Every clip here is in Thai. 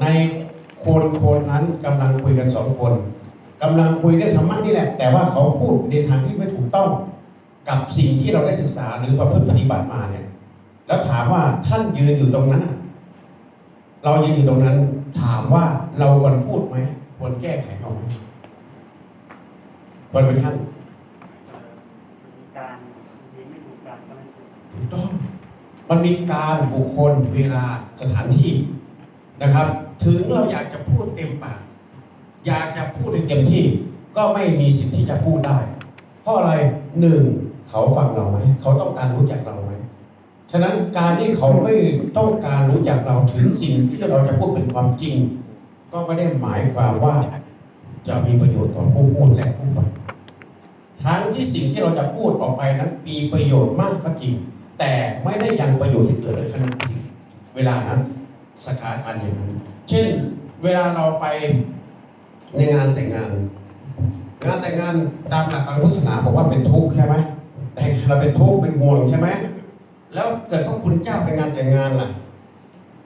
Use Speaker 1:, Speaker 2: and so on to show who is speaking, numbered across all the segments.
Speaker 1: ในโคนโคนนั้นกำลังคุยกันสองคนกำลังคุยกันธรรมะนี่แหละ แต่ว่าเขาพูดในทางที่ไม่ถูกต้องกับสิ่งที่เราได้ศึกษาหรือประพฤติปฏิบัติมาเนี่ย แล้วถามว่าท่านยืนอยู่ตรงนั้นน่ะเรายืนอยู่ตรงนั้น ถามว่าเราควรพูดไหมควรแก้ไขเขาไหมควรเป็นท่าน
Speaker 2: มีการดีไม่ถูกการก็ไม่ถูก
Speaker 1: ถูกต้อง มันมีการบุคคลเวลาสถานที่นะครับ ถึงเราอยากจะพูดเต็มปากอยากจะพูดให้เต็มที่ ก็ไม่มีสิทธิ์ที่จะพูดได้ เพราะอะไรหนึ่งเขาฟังเราไหมเขาต้องการรู้จักเราไหมฉะนั้นการที่เขาไม่ต้องการรู้จักเราถึงสิ่งที่เราจะพูดเป็นความจริง ก็ไม่ได้หมายความว่าจะมีประโยชน์ต่อผู้พูดและผู้ฟังทั้งที่สิ่งที่เราจะพูดออกไปนั้นมีประโยชน์มากก็จริง แต่ไม่ได้ยังประโยชน์ที่เกิดในขณะสิ่งเวลานั้นสถานการณ์อย่างนั้นเช่นเวลาเราไปในงานแต่งงาน งานแต่งงานตามหลักทางพุทธศาสนาบอกว่าเป็นทุกข์ใช่ไหมแต่เราเป็นทุกข์เป็นห่วงใช่ไหมแล้วเกิดพระคุณเจ้าไปงานแต่งงานล่ะ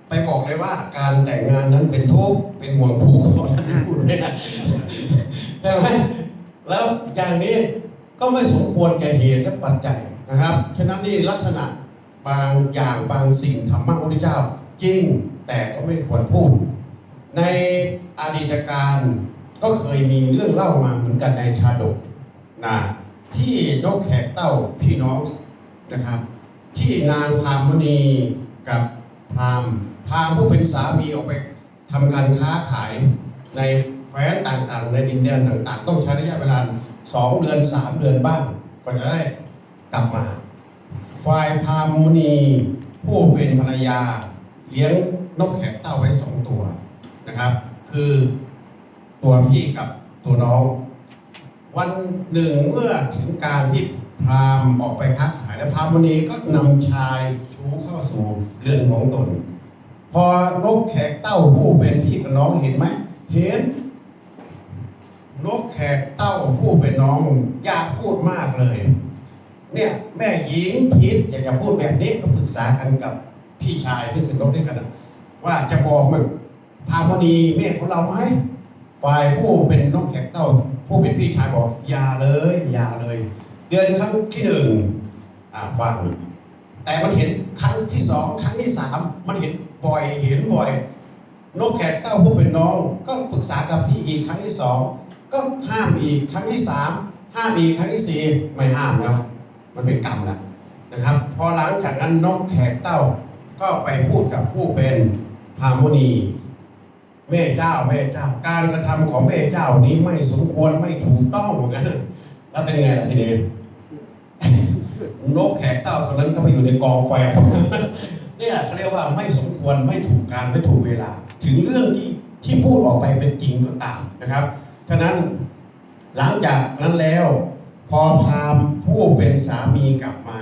Speaker 1: ไปบอกเลยว่าการแต่งงานนั้นเป็นทุกข์เป็นห่วงผูกคอท่านพูดเลยนะใช่ไหมแล้วอย่างนี้ก็ไม่สมควรแก่เหตุและปัจจัย นะครับฉะนั้นนี่ลักษณะบางอย่างบางสิ่งธรรมะพระพุทธเจ้าจริงแต่ก็ไม่ควรพูด ในอดีตการก็เคยมีเรื่องเล่ามาเหมือนกันในชาดกนะที่นกแขกเต้าพี่น้องนะครับ ที่นางพามณีกับพรามพรามผู้เป็นสามีออกไปทำการค้าขายในแคว้นต่างๆ ในดินแดนต่างๆ ต้องใช้ระยะเวลาสองเดือนสามเดือนบ้างก็จะได้ กลับมา ฝ่ายพาหมณีผู้เป็นภรรยา เลี้ยงนกแขกเต้าไว้สองตัวนะครับ คือตัวพี่กับตัวน้อง วันหนึ่งเมื่อถึงการที่พราหมณ์ออกไปค้าขายแล้วพราหมณีก็นำชายชู้เข้าสู่เรือนของตน พอนกแขกเต้าผู้เป็นพี่กับน้องเห็นไหมเห็นนกแขกเต้าผู้เป็นน้อง อยากพูดมากเลย เนี่ยแม่หญิงพิษอยากจะพูดแบบนี้ก็ปรึกษากันกับพี่ชายที่เป็นนกด้วยกัน ว่าจะบอกมันพามณีแม่ของเราไหมฝ่ายผู้เป็นนกแขกเต้า ผู้เป็นพี่ชายบอกอย่าเลยอย่าเลย เดือนครั้งที่หนึ่งอ่าฟังแต่มันเห็นครั้งที่สองครั้งที่สามมันเห็นบ่อยเห็นบ่อยนกแขกเต้าผู้เป็นน้อง ก็ปรึกษากับพี่อีกครั้งที่สองก็ห้ามอีกครั้งที่สามห้ามอีกครั้งที่สี่ไม่ห้ามแล้ว มันเป็นกรรมแล้วนะครับ พอหลังจากนั้นนกแขกเต้าก็ไปพูดกับผู้เป็นพามณีแม่เจ้าแม่เจ้าการกระทำของแม่เจ้านี้ไม่สมควรไม่ถูกต้องเหมือนกันแล้วเป็นไงล่ะทีนี้นกแขกเต้าตัวนั้นก็ไปอยู่ในกองไฟเนี่ยเขาเรียกว่าไม่สมควรไม่ถูกการไม่ถูกเวลา ถึงเรื่องที่ที่พูดออกไปเป็นจริงก็ตามนะครับฉะนั้นหลังจากนั้นแล้ว พอพามผู้เป็นสามีกลับมา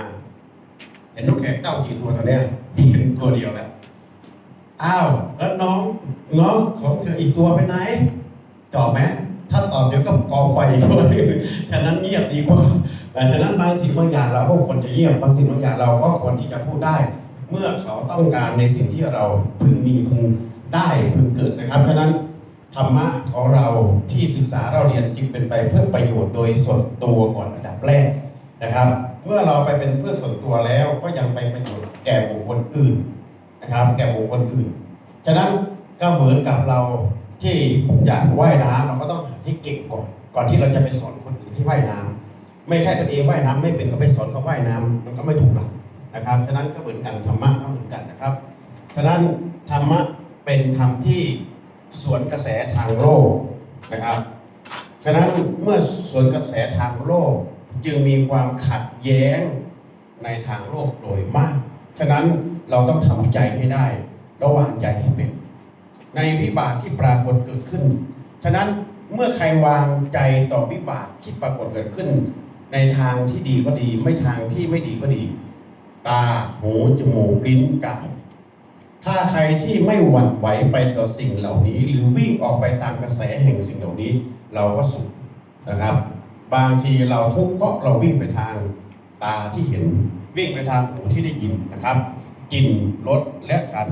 Speaker 1: เห็นนกแขกเต้ากี่ตัวตอนเนี้ยเห็นตัวเดียวแล้วอ้าวแล้วน้องน้องของเธออีกตัวไปไหนตอบไหมถ้าตอบเดี๋ยวก็กองไฟอีกตัวนึงฉะนั้นเงียบดีกว่าแต่ฉะนั้นบางสิ่งบางอย่างเราก็ควรจะเงียบบางสิ่งบางอย่างเราก็ควรที่จะพูดได้ เมื่อเขาต้องการในสิ่งที่เราพึงมีพึงได้พึงเกิดนะครับฉะนั้น ธรรมะของเราที่ศึกษาเราเรียนจึงเป็นไปเพื่อประโยชน์โดยส่วนตัวก่อนอันดับแรกนะครับ เมื่อเราไปเป็นเพื่อส่วนตัวแล้วก็ยังไปประโยชน์แก่บุคคลอื่นนะครับ แก่บุคคลอื่น ฉะนั้นก็เหมือนกับเราที่อยากว่ายน้ำเราก็ต้องหาที่เก่งก่อน ก่อนที่เราจะไปสอนคนอื่นที่ว่ายน้ำไม่ใช่ตัวเองว่ายน้ำไม่เป็นก็ไปสอนเขาว่ายน้ำมันก็ไม่ถูกหลักนะครับ ฉะนั้นก็เหมือนกันธรรมะก็เหมือนกันนะครับ ฉะนั้นธรรมะเป็นธรรมที่ สวนกระแสทางโลกนะครับฉะนั้นเมื่อสวนกระแสทางโลกจึงมีความขัดแย้งในทางโลกโดยมาก ฉะนั้นเราต้องทำใจให้ได้ ระวางใจให้เป็น ในวิบากที่ปรากฏเกิดขึ้น ฉะนั้นเมื่อใครวางใจต่อวิบากที่ปรากฏเกิดขึ้น ในทางที่ดีก็ดี ไม่ทางที่ไม่ดีก็ดี ตา หู จมูก ลิ้น กาย ถ้าใครที่ไม่หวั่นไหวไปต่อสิ่งเหล่านี้ หรือวิ่งออกไปตามกระแสแห่งสิ่งเหล่านี้ เราก็สุขนะครับ บางทีเราทุกข์เพราะเราวิ่งไปทางตาที่เห็นวิ่งไปทางหูที่ได้ยินนะครับกินรสและการ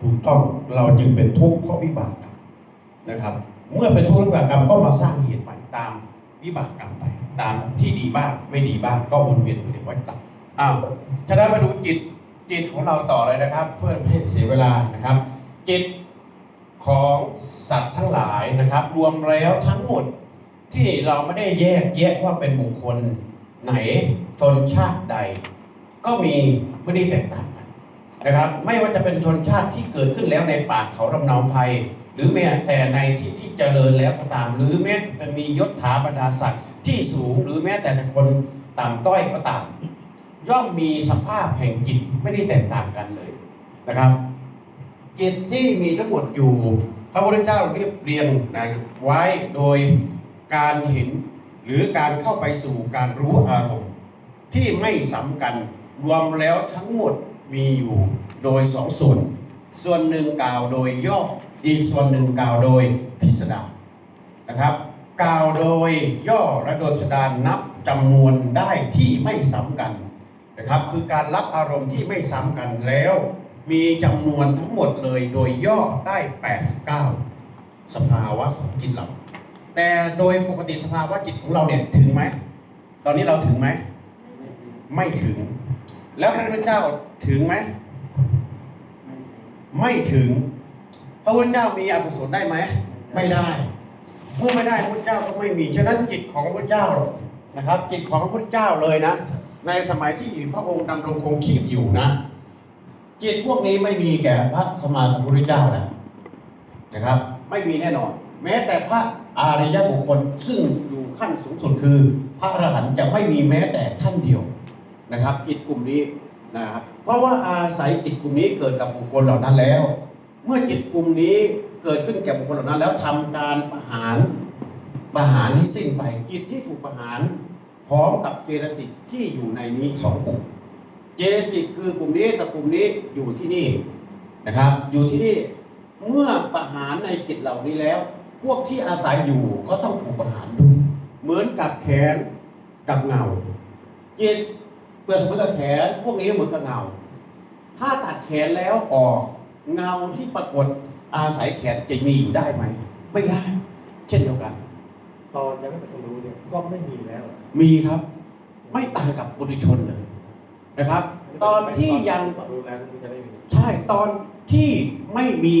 Speaker 1: ถูกต้องเราจึงเป็นทุกข์เพราะวิบากกรรมนะครับ เมื่อเป็นทุกข์วิบากกรรมก็มาสร้างเหตุใหม่ตามวิบากกรรมไป ตามที่ดีบ้างไม่ดีบ้างก็วนเวียนอยู่ในวัฏฏะอ้าวฉะนั้นมาดูจิต จิตของเราต่อเลยนะครับ เพื่อไม่ให้เสียเวลานะครับจิตของสัตว์ทั้งหลายนะครับ รวมแล้วทั้งหมดที่เราไม่ได้แยกแยะว่าเป็นบุคคลไหนชนชาติใด ก็มีไม่ได้แตกต่างกันนะครับ ไม่ว่าจะเป็นชนชาติที่เกิดขึ้นแล้วในป่าเขาลำเนาภัยหรือแม้แต่ในที่ที่เจริญแล้วก็ตาม หรือแม้จะมียศถาบรรดาศักดิ์ที่สูงหรือแม้แต่คนต่ำต้อยก็ตาม ย่อมมีสภาพแห่งจิตไม่ได้แตกต่างกันเลยนะครับ จิตที่มีทั้งหมดอยู่พระพุทธเจ้าเรียบเรียงนะไว้โดยการเห็นหรือการเข้าไปสู่การรู้อารมณ์ที่ไม่สำกันรวมแล้วทั้งหมดมีอยู่โดยสองส่วน ส่วนหนึ่งกล่าวโดยย่ออีกส่วนหนึ่งกล่าวโดยพิสดารนะครับ กล่าวโดยย่อและโดยพิสดารนับจำนวนได้ที่ไม่สำกัน นะครับคือการรับอารมณ์ที่ไม่ซ้ำกันแล้ว มีจำนวนทั้งหมดเลยโดยย่อได้ 89 สภาวะของจิตเรา แต่โดยปกติสภาวะจิตของเราเนี่ยถึงไหม ตอนนี้เราถึงไหม ไม่ถึง แล้วพระพุทธเจ้าถึงไหม
Speaker 2: ไม่ดี
Speaker 1: ไม่ถึง พระพุทธเจ้ามีอกุศลได้ไหม ไม่ได้ เมื่อไม่ได้พระพุทธเจ้าก็ไม่มี ฉะนั้นจิตของพระพุทธเจ้านะครับ จิตของพระพุทธเจ้าเลยนะ ในสมัยที่พระองค์ดำรงคงชีพอยู่นะ จิตพวกนี้ไม่มีแก่พระสมมาสัมพุทธเจ้านะนะครับ ไม่มีแน่นอน แม้แต่พระอริยบุคคลซึ่งอยู่ขั้นสูงสุดคือ พระอรหันต์จะไม่มีแม้แต่ท่านเดียวนะครับจิตกลุ่มนี้นะครับเพราะว่าอาศัยจิตกลุ่มนี้เกิดกับบุคคลเหล่านั้นแล้ว เมื่อจิตกลุ่มนี้เกิดขึ้นแก่บุคคลเหล่านั้น แล้วทำการประหารประหารให้สิ้นไปจิตที่ถูกประหาร พร้อมกับเจตสิกที่อยู่ในนี้สองกลุ่ม เจตสิกคือกลุ่มนี้กับกลุ่มนี้อยู่ที่นี่นะครับ อยู่ที่นี่เมื่อประหารในจิตเหล่านี้แล้ว พวกที่อาศัยอยู่ก็ต้องถูกประหารด้วย เหมือนกับแขนกับเงาจิตเปรียบเสมือนกับแขนพวกนี้เหมือนกับเงา ถ้าตัดแขนแล้วออกเงาที่ปรากฏอาศัยแขนจะมีอยู่ได้ไหม ไม่ได้ เช่นเดียวกัน
Speaker 3: ตอนยังไม่เป็นรู้เนี่ยก็ไม่มีแล้ว
Speaker 1: มีครับ ไม่ต่างกับปุถุชนเลยนะครับ ตอนที่ยัง
Speaker 3: รู้แล้วมันจะไม่มี
Speaker 1: ใช่ตอนที่ไม่มี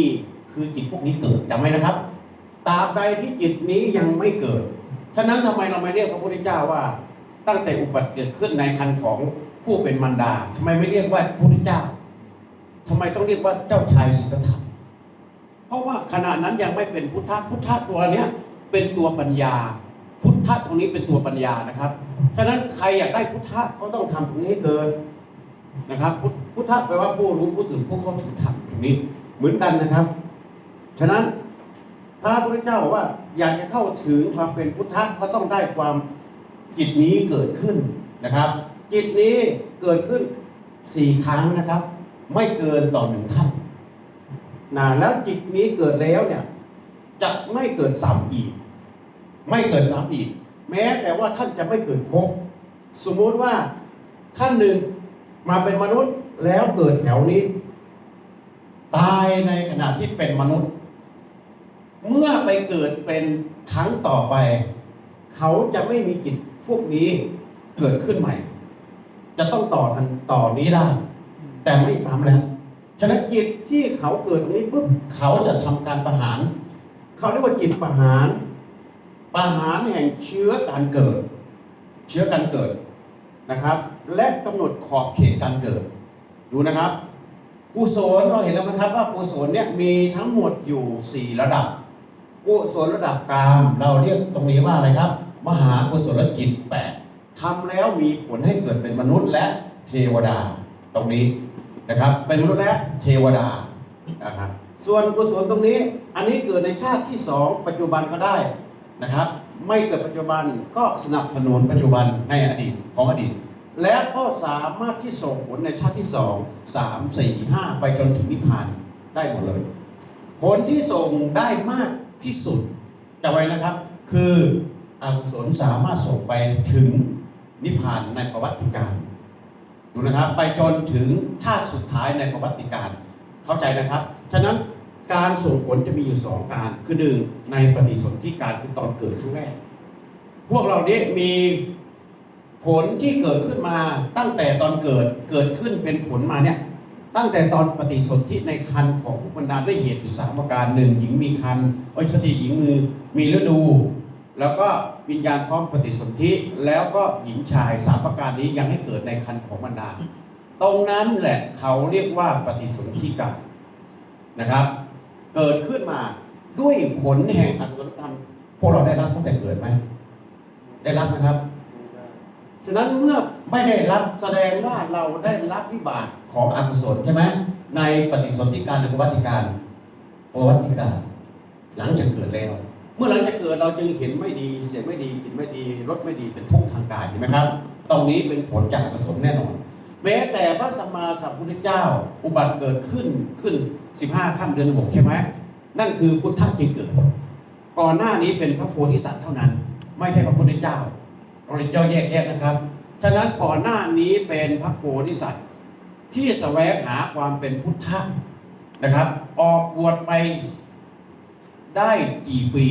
Speaker 1: คือจิตพวกนี้เกิดจำไว้นะครับตราบใดที่จิตนี้ยังไม่เกิด ฉะนั้นทำไมเราไม่เรียกพระพุทธเจ้าว่า ตั้งแต่อุบัติเกิดขึ้นในคันของผู้เป็นมารดาทำไมไม่เรียกว่าพระพุทธเจ้าทำไมต้องเรียกว่าเจ้าชายสิทธัตถะเพราะว่าขณะนั้นยังไม่เป็นพุทธะพุทธะตัวเนี้ยเป็นตัวปัญญา พุทธะตรงนี้เป็นตัวปัญญานะครับฉะนั้นใครอยากได้พุทธะก็ต้องทำตรงนี้ให้เกิดนะครับ พุทธะแปลว่าผู้รู้ผู้ตื่นผู้เข้าถึงธรรมตรงนี้เหมือนกันนะครับ ฉะนั้นพระพุทธเจ้าบอกว่า อยากจะเข้าถึงความเป็นพุทธะก็ต้องได้ความจิตนี้เกิดขึ้นนะครับ จิตนี้เกิดขึ้นสี่ครั้งนะครับ ไม่เกินต่อหนึ่งท่านนะแล้วจิตนี้เกิดแล้วเนี่ยจะไม่เกิดซ้ำอีก ไม่เกิดซ้ำอีก แม้แต่ว่าท่านจะไม่เกิดครบสมมุติว่าท่านหนึ่งมาเป็นมนุษย์แล้วเกิดแถวนี้ ตายในขณะที่เป็นมนุษย์ เมื่อไปเกิดเป็นครั้งต่อไป เขาจะไม่มีจิตพวกนี้เกิดขึ้นใหม่ จะต้องต่อทันต่อนี้ได้ แต่ไม่ซ้ำแล้วฉะนั้นจิตที่เขาเกิดตรงนี้ปุ๊บเขาจะทำการประหาร เขาเรียกว่าจิตประหาร ประหารแห่งเชื้อการเกิด เชื้อการเกิดนะครับ และกำหนดขอบเขตการเกิด ดูนะครับกุศลเราเห็นแล้วนะครับว่ากุศลเนี่ยมีทั้งหมดอยู่ 4 ระดับกุศลระดับกลางเราเรียกตรงนี้ว่าอะไรครับ มหากุศลจิต8ทำแล้วมีผลให้เกิดเป็นมนุษย์และเทวดาตรงนี้นะครับ เป็นมนุษย์และเทวดานะครับส่วนกุศลตรงนี้ อันนี้เกิดในชาติที่สองปัจจุบันก็ได้ นะครับ ไม่เกิดปัจจุบันก็สนับสนุนปัจจุบันในอดีตของอดีต และก็สามารถที่ส่งผลในชาติที่สองสามสี่ห้าไปจนถึงนิพพานได้หมดเลย ผลที่ส่งได้มากที่สุดจำไว้นะครับ คืออกุศลสามารถส่งไปถึงนิพพานในประวัติการดูนะครับ ไปจนถึงท่าตุสุดท้ายในประวัติการเขเข้าใจนะครับ ฉะนั้น การส่งผลจะมีอยู่สองการ คือหนึ่งในปฏิสนธิการคือตอนเกิดครั้งแรก พวกเราเนี่ยมีผลที่เกิดขึ้นมาตั้งแต่ตอนเกิดเกิดขึ้นเป็นผลมาเนี่ยตั้งแต่ตอนปฏิสนธิในคันของผู้บรรดาด้วยเหตุอยู่สามประการหนึ่งหญิงมีคันโอ้ยชติหญิงมือมีฤดู แล้วก็วิญญาณพร้อมปฏิสนธิแล้วก็หญิงชายสามประการนี้ยังให้เกิดในคันของบรรดา ตรงนั้นแหละเขาเรียกว่าปฏิสนธิกรรมนะครับ เกิดขึ้นมาด้วยผลแห่งอกุศลกรรมพวกเราได้รับตั้งแต่เกิดไหมได้รับนะครับ ฉะนั้นเมื่อไม่ได้รับแสดงว่าเราได้รับวิบากของอกุศลใช่ไหมในปฏิสนธิการหรือประวัติการประวัติการ หลังจากเกิดแล้ว เมื่อหลังจากเกิดเราจึงเห็นไม่ดีเสียงไม่ดีกลิ่นไม่ดีรสไม่ดีเป็นทุกข์ทางกายใช่ไหมครับ ตรงนี้เป็นผลจากอกุศลแน่นอน แม้แต่พระสัมมาสัมพุทธเจ้า อุบัติเกิดขึ้นขึ้น 15ค่ำเดือนหกใช่ไหมนั่นคือพุทธจึงเกิด ก่อนหน้านี้เป็นพระโพธิสัตว์เท่านั้น ไม่ใช่พระพุทธเจ้าเราจะแยกแยกนะครับ ฉะนั้นก่อนหน้านี้เป็นพระโพธิสัตว์ที่แสวงหาความเป็นพุทธะนะครับ ออกบวชไปได้กี่ปี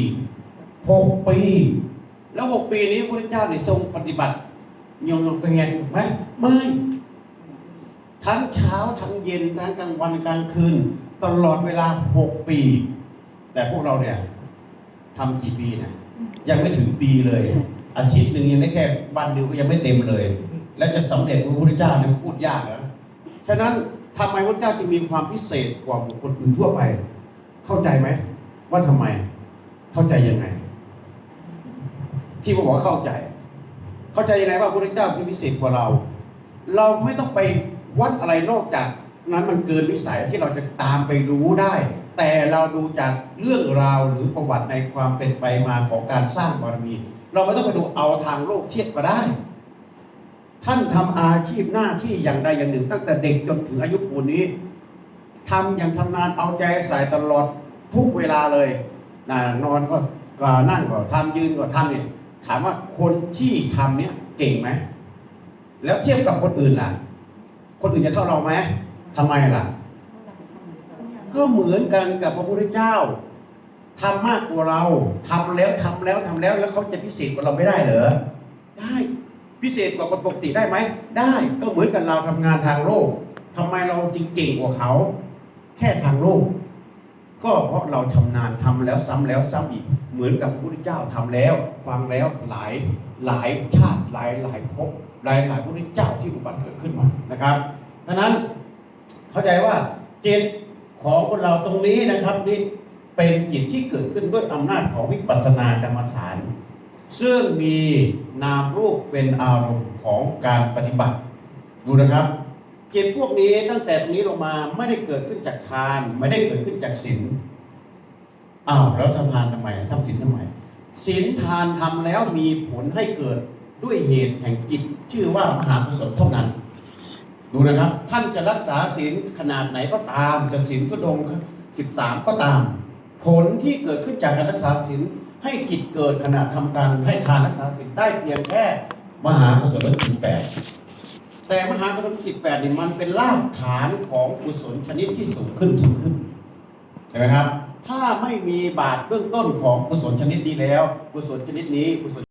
Speaker 1: หกปี แล้วหกปีนี้พระพุทธเจ้าเนี่ยทรงปฏิบัติยงเป็นไงไหมไม่ ทั้งเช้าทั้งเย็นทั้งกลางวันกลางคืน ตลอดเวลาหกปี แต่พวกเราเนี่ยทำกี่ปีเนี่ยยังไม่ถึงปีเลย อาทิตย์หนึ่งยังได้แค่วันเดียวก็ยังไม่เต็มเลย แล้วจะสำเร็จพระพุทธเจ้าเนี่ยพูดยากนะฉะนั้นทำไมพระเจ้าจึงมีความพิเศษกว่าบุคคลอื่นทั่วไป เข้าใจไหมว่าทำไม เข้าใจยังไง ที่ผมบอกว่าเข้าใจ เข้าใจยังไงว่าพระพุทธเจ้าคือพิเศษกว่าเรา เราไม่ต้องไป วัดอะไรนอกจากนั้นมันเกินวิสัยที่เราจะตามไปรู้ได้ แต่เราดูจากเรื่องราวหรือประวัติในความเป็นไปมาของการสร้างบารมี เราไม่ต้องไปดูเอาทางโลกเทียบก็ได้ ท่านทำอาชีพหน้าที่อย่างใดอย่างหนึ่ง ตั้งแต่เด็กจนถึงอายุปูนนี้ทำอย่างทำนานเอาใจใส่ตลอดทุกเวลาเลยนนอนก็ก็นั่งก็ทำยืนก็ทำเนี่ยถามว่าคนที่ทำเนี่ยเก่งไหมแล้วเทียบกับคนอื่นล่ะ คนอื่นจะเท่าเราไหมทำไมล่ะ ก็เหมือนกันกับพระพุทธเจ้าทำมากกว่าเราทำแล้วทำแล้วทำแล้วแล้วเขาจะพิเศษกว่าเราไม่ได้เหรอได้พิเศษกว่าคนปกติได้ไหมได้ก็เหมือนกันเราทำงานทางโลกทำไมเราจึงเก่งกว่าเขา แค่ทางโลก ก็เพราะเราทำนานทำแล้วซ้ำแล้วซ้ำอีก เหมือนกับพระพุทธเจ้าทำแล้ว ฟังแล้วหลายหลายชาติหลายหลายภพ หลายหลายพระพุทธเจ้าที่อุบัติเกิดขึ้นมานะครับดังนั้นเข้าใจว่าจิตของคนเราตรงนี้นะครับนี่เป็นจิตที่เกิดขึ้นด้วยอำนาจของวิปัสสนากรรมฐาน ซึ่งมีนามรูปเป็นอารมณ์ของการปฏิบัติ ดูนะครับจิตพวกนี้ตั้งแต่ตรงนี้ลงมาไม่ได้เกิดขึ้นจากทาน ไม่ได้เกิดขึ้นจากศีลอ้าวแล้วทำทานทำไมทำศีลทำไมศีลทานทำแล้วมีผลให้เกิด ด้วยเหตุแห่งจิตชื่อว่ามหากุศลเท่านั้น ดูนะครับ ท่านจะรักษาศีลขนาดไหนก็ตามจะศีลก็ดงสิบสามก็ตาม ผลที่เกิดขึ้นจากการรักษาศีลให้จิตเกิดขณะทำการให้ทานรักษาศีลได้เพียงแค่มหากุศลจิตแปดแต่มหากุศลจิตแปดนี่มันเป็นรากฐานของกุศลชนิดที่สูงขึ้นสูงขึ้นใช่ไหมครับ ถ้าไม่มีบาทเบื้องต้นของกุศลชนิดนี้แล้วกุศลชนิดนี้กุศล